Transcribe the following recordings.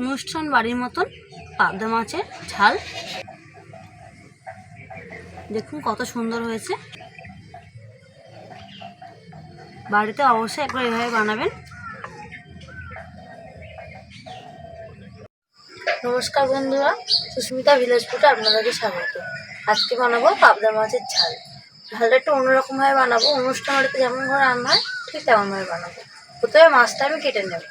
অনুষ্ঠান বাড়ির মতন, পাবদা মাছের ঝাল। দেখুন কত সুন্দর হয়েছে। বাড়িতে অবশ্যই একবার এভাবে বানাবেন। নমস্কার বন্ধুরা, সুস্মিতা ভিলেজ ফুটে আপনাদেরকে স্বাগত। আজকে বানাবো পাবদা মাছের ঝাল। ঝালটা একটু অন্যরকমভাবে বানাবো। অনুষ্ঠান বাড়িতে যেমন করে রান্না হয়, ঠিক তেমনভাবে বানাবো। প্রথমে মাছটা আমি কেটে নেব।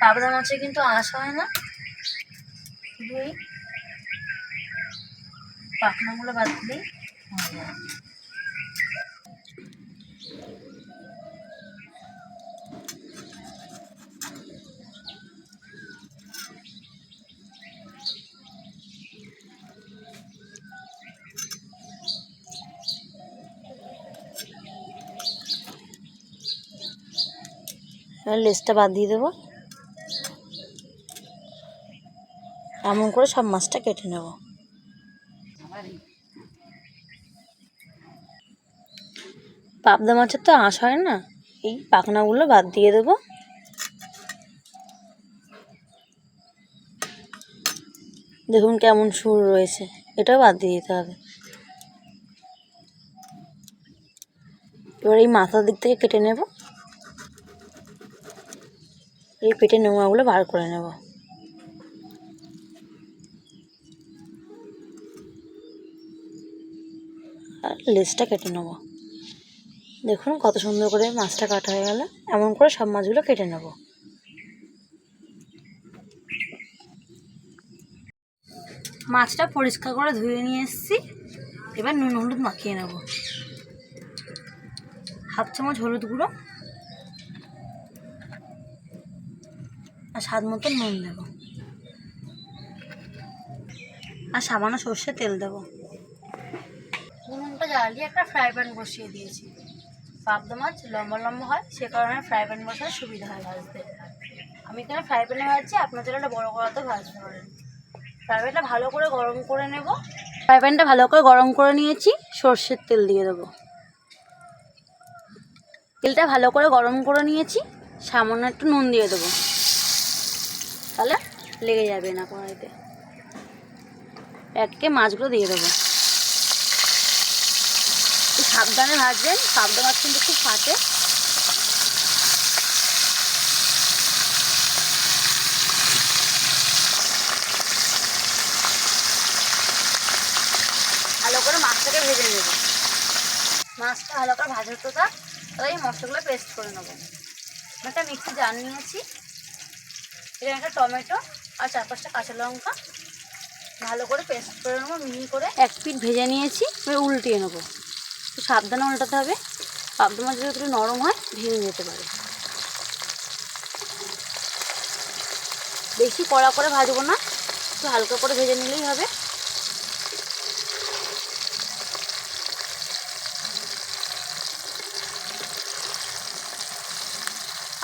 পাবদা মাছে কিন্তু আঁশ হয় না। এই পাখনাগুলো বাদ। এবার লেজটা বাদ দিয়ে দেবো। এমন করে সব মাছটা কেটে নেব। পাবদা মাছের তো আঁশ হয় না, এই পাখনাগুলো বাদ দিয়ে দেবো। দেখুন কেমন সুর রয়েছে, এটাও বাদ দিয়ে দিতে হবে। এবার এই মাথার দিক থেকে কেটে নেব। এই পেটে নোংরাগুলো বার করে নেব। আর লেজটা কেটে নেব। দেখুন কত সুন্দর করে মাছটা কাটা হয়ে গেল। এমন করে সব মাছগুলো কেটে নেব। মাছটা পরিষ্কার করে ধুয়ে নিয়ে এসেছি। এবার নুন হলুদ মাখিয়ে নেব। হাফ চামচ হলুদ গুঁড়ো। আর স্বাদ মতো নুন দেব। আর সামান্য সর্ষে তেল দেব। জ্বালিয়ে একটা ফ্রাই প্যান বসিয়ে দিয়েছি। পাবদা মাছ লম্বা লম্বা হয়, সে কারণে ফ্রাই প্যান বসার সুবিধা হয় ভাজতে। আমি এখানে ফ্রাই প্যানে ভাজছি, আপনার জন্য একটা বড়ো কড়াতে ভাজতে পারেন। ফ্রাই প্যানটা ভালো করে গরম করে নেব। ফ্রাই প্যানটা ভালো করে গরম করে নিয়েছি, সর্ষের তেল দিয়ে দেবো। তেলটা ভালো করে গরম করে নিয়েছি, সামান্য একটু নুন দিয়ে দেবো। তাহলে লেগে যাবে না কড়াইতে। একে মাছগুলো দিয়ে দেবো। সাবধানে ভাজবেন। পাবদা মাছ কিন্তু খুব ফাটে। ভালো করে মাছটাকে ভেজে নেব। মাছটা ভালো করে ভাজা হতো থাক তাই মশলাগুলো পেস্ট করে নেব। একটা মিক্সি জার নিয়েছি। এখানে একটা টমেটো আর চার পাঁচটা কাঁচা লঙ্কা। ভালো করে পেস্ট করে নেব, মিহি করে। এক পিঠ ভেজে নিয়েছি উল্টিয়ে নেব। একটু সাবধানে উল্টাতে হবে। পাবদা মাছ যদি একটু নরম হয়, ভেঙে যেতে পারে। বেশি কড়া করে ভাজবো না, একটু হালকা করে ভেজে নিলেই হবে।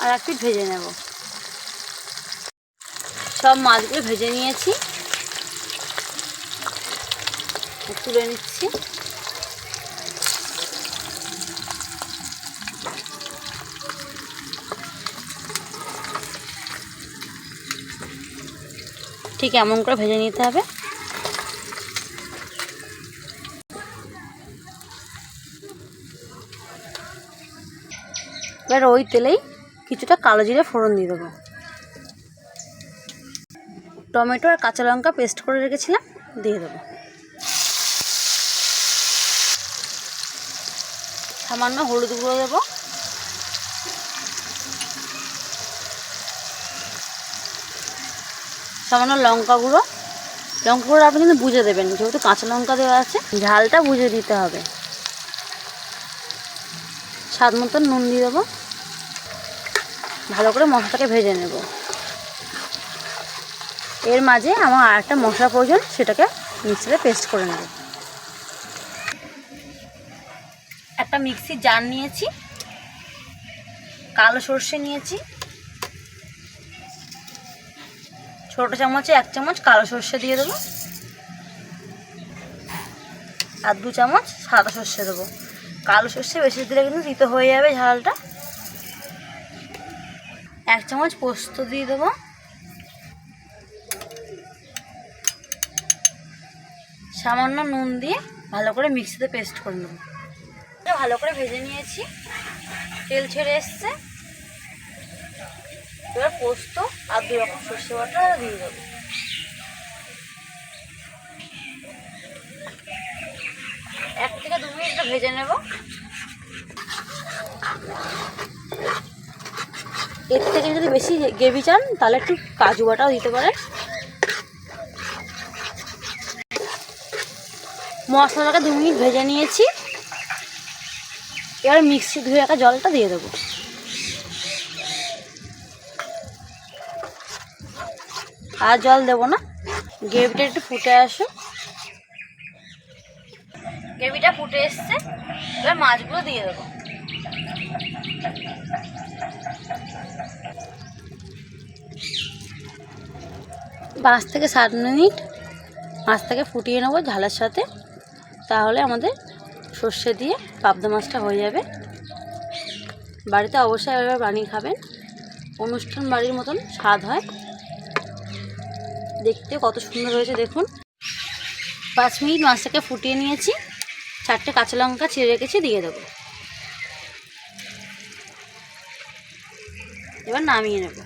আর এক পিঠ ভেজে নেব। সব মাছগুলো ভেজে নিয়েছি। তুলে নিচ্ছি। ঠিক এমন করে ভেজে নিতে হবে। এবার ওই তেলেই কিছুটা কালো জিরে ফোড়ন দিয়ে দেবো। টমেটো আর কাঁচা লঙ্কা পেস্ট করে রেখেছিলাম, দিয়ে দেবো। সামান্য হলুদ গুঁড়ো দেবো। সামান্য লঙ্কা গুঁড়ো। লঙ্কা গুঁড়ো আপনি কিন্তু বুঝে দেবেন, যেহেতু কাঁচা লঙ্কা দেওয়া আছে, ঝালটা বুঝে দিতে হবে। স্বাদ মতন নুন দিয়ে দেবো। ভালো করে মশলাটাকে ভেজে নেব। এর মাঝে আমার আর একটা মশলা প্রয়োজন, সেটাকে মিক্সিতে পেস্ট করে নেব। একটা মিক্সির জার নিয়েছি, কালো সর্ষে নিয়েছি ছোটো চামচে এক চামচ কালো সর্ষে দিয়ে দেবো। আর দু চামচ সাদা সর্ষে দেবো। কালো সর্ষে বেশি দিলে কিন্তু দিতে হয়ে যাবে ঝালটা। এক চামচ পোস্ত দিয়ে দেবো। সামান্য নুন দিয়ে ভালো করে মিক্সিতে পেস্ট করে নেব। ভালো করে ভেজে নিয়েছি। তেল ছেড়ে এসছে। এবার পোস্ত আর দু রকম সর্ষে বাটা দিয়ে দেবো। এক থেকে দু মিনিট ভেজে নেব। এর থেকে যদি বেশি গ্রেভি চান, তাহলে একটু কাজু বাটাও দিতে পারেন। মশলাটাকে দু মিনিট ভেজে নিয়েছি। এবার মিক্সি ধুয়ে রাখা জলটা দিয়ে দেবো। আর জল দেবো না। গ্রেভিটা একটু ফুটে আসো গ্রেভিটা ফুটে এসছে। এবার মাছগুলো দিয়ে দেবো। পাঁচ থেকে সাত মিনিট মাছটাকে ফুটিয়ে নেব ঝালের সাথে। তাহলে আমাদের সর্ষে দিয়ে পাবদা মাছটা হয়ে যাবে। বাড়িতে অবশ্যই এবার বানিয়ে খাবেন। অনুষ্ঠান বাড়ির মতন স্বাদ হয়। দেখতে কত সুন্দর হয়েছে, দেখুন। পাঁচ মিনিট মাছটাকে ফুটিয়ে নিয়েছি। চারটে কাঁচা লঙ্কা ছিঁড়ে রেখেছি, দিয়ে দেবো। এবার নামিয়ে নেব।